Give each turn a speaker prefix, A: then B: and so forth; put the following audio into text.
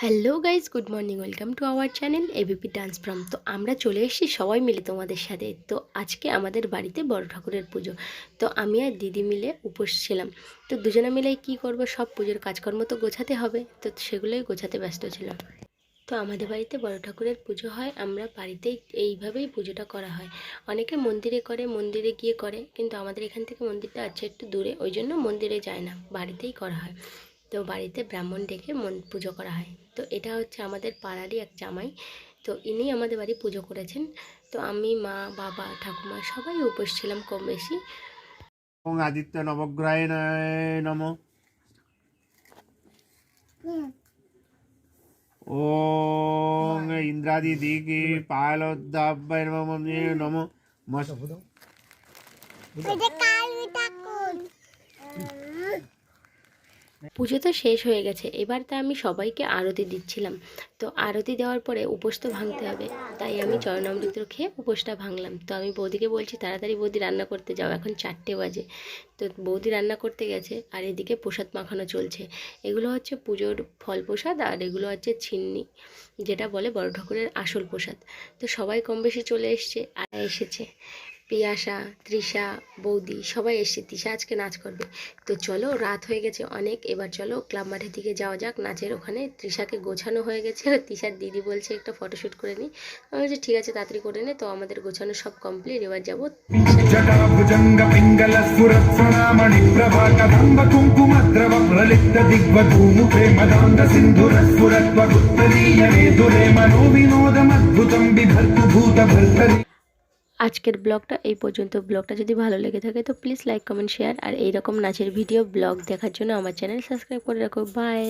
A: Hello guys good morning welcome to our channel ABP dance from তো আমরা চলে এসেছি সবাই মিলে তোমাদের সাথে। তো আজকে আমাদের বাড়িতে বড় ঠাকুরের পুজো। তো আমি আর দিদি মিলে উপোস ছিলাম। তো দুজনে মিলে কি করব, সব পুজোর কাজকর্ম তো গোছাতে হবে। তো সেগুলোই গোছাতে ব্যস্ত ছিলাম তো আমাদের বাড়িতে বড় ঠাকুরের পুজো হয়, আমরা বাড়িতেই এইভাবেই পুজোটা করা হয়। অনেকে মন্দিরে করে, মন্দিরে গিয়ে করে, কিন্তু আমাদের এখান থেকে মন্দিরটা আছে একটু দূরে, ওই জন্য মন্দিরে যায় না, বাড়িতেই করা হয়। তো বাড়িতে ব্রাহ্মণ ডেকে মন পুজো করা হয়। তো এটা হচ্ছে আমাদের পাড়ারই এক জামাই। তো ইনি আমাদের বাড়ি পুজো করেছেন। তো আমি মা বাবা ঠাকুমা সবাই উপোস ছিলাম কম বেশি।
B: ওং আদিত্য নবগ্রহে নম। ওং ইন্দ্রাদি দিকে পায়লোদ্দাব্বায় নম নম। মস
A: পুজো তো শেষ হয়ে গেছে, এবার তা আমি সবাইকে আরতি দিচ্ছিলাম। তো আরতি দেওয়ার পরে উপোস তো ভাঙতে হবে, তাই আমি চরণামৃত খেয়ে উপোসটা ভাঙলাম। তো আমি বৌদিকে বলছি, তাড়াতাড়ি বৌদি রান্না করতে যাও, এখন চারটে বাজে। তো বৌদি রান্না করতে গেছে, আর এদিকে প্রসাদ মাখানো চলছে। এগুলো হচ্ছে পুজোর ফল প্রসাদ, আর এগুলো হচ্ছে ছিন্নি, যেটা বলে বড় ঠাকুরের আসল প্রসাদ। তো সবাই কম বেশি চলে এসছে, আর এসেছে। পিয়াসা তৃষা বৌদি সবাই এসছে তৃষা আজকে নাচ করবে তো চলো রাত হয়ে গেছে অনেক এবার চলো ক্লাব মাঠের দিকে যাওয়া যাক নাচের ওখানে তৃষাকে গোছানো হয়ে গেছে আর তৃষার দিদি বলছে একটা ফটোশ্যুট করে নিই আমি বলছি ঠিক আছে তাড়াতাড়ি করে নে তো আমাদের গোছানো সব কমপ্লিট এবার যাবো
C: जटाभुजङ्ग पिङ्गलस्फुरत्स्वनामणिप्रभाकदम्ब कुङ्कुमद्रव प्रलिप्त दिग्वधूमुखे मदान्त सिन्धुरस्फुरत्वगुत्तरीयवे दुरे मनोविनोदमद्भुतं बिभर्तु भूतभर्तरि
A: আজকের ব্লগটা এই পর্যন্ত। ব্লগটা যদি ভালো লেগে থাকে তো প্লিজ লাইক কমেন্ট শেয়ার আর এইরকম নাচের ভিডিও ব্লগ দেখার জন্য আমার চ্যানেল সাবস্ক্রাইব করে রাখো। বাই